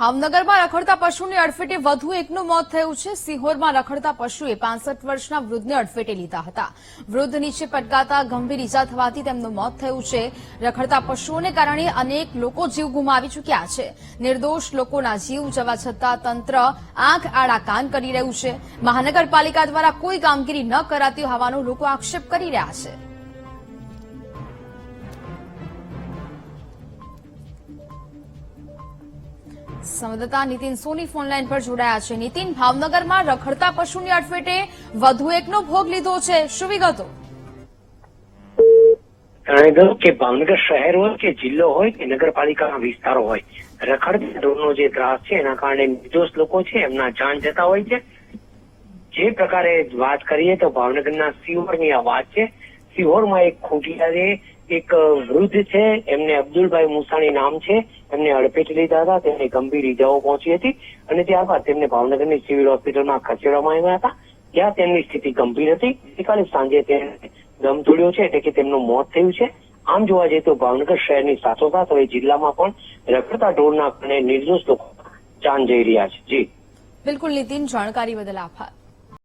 ભાવનગરમાં રખડતા પશુની અડફેટે વધુ એકનું મોત થયું છે. સિહોરમાં રખડતા પશુએ પાંસઠ વર્ષના વૃદ્ધને અડફેટે લીધા હતા. વૃદ્ધ નીચે પટકાતા ગંભીર ઈજા થવાથી તેમનું મોત થયું છે. રખડતા પશુઓને કારણે અનેક લોકો જીવ ગુમાવી ચૂક્યા છે. નિર્દોષ લોકોના જીવ જવા છતાં તંત્ર આંખ આડા કાન કરી રહ્યું છે. મહાનગરપાલિકા દ્વારા કોઈ કામગીરી ન કરાતી હોવાનો લોકો આક્ષેપ કરી રહ્યા છે. સંવાદદાતા નીતિન સોની ફોનલાઈન પર જોડાયા છે. નીતિન, ભાવનગરમાં રખડતા પશુની અડફેટે વધુ એકનો ભોગ લીધો છે. શું વિગતો? જણાવી કે ભાવનગર શહેર હોય કે જિલ્લો હોય કે નગરપાલિકાના વિસ્તારો હોય, રખડતા ઢોરનો જે ત્રાસ છે, એના કારણે નિર્દોષ લોકો છે, એમના જાન જતા હોય છે. જે પ્રકારે વાત કરીએ તો ભાવનગરના સિહોરની આ વાત છે. સિહોરમાં એક ખૂંટિયારે એક વૃદ્ધ છે, એમને અબ્દુલભાઈ મુસાણી નામ છે, એમને અડફેટે લીધા હતા, તેમને ગંભીર ઈજાઓ પહોંચી હતી અને ત્યારબાદ તેમને ભાવનગરની સિવિલ હોસ્પિટલમાં ખસેડવામાં આવ્યા હતા. ત્યાં તેમની સ્થિતિ ગંભીર હતી. ગઈકાલે સાંજે તેમને દમ તોડ્યો છે એટલે કે તેમનું મોત થયું છે. આમ જોવા જઈએ તો ભાવનગર શહેરની સાથોસાથ હવે જિલ્લામાં પણ રખડતા ઢોરના કારણે નિર્દોષ લોકો જાન જઈ રહ્યા છે. જી. બિલકુલ નીતિન, જાણકારી બદલ આભાર.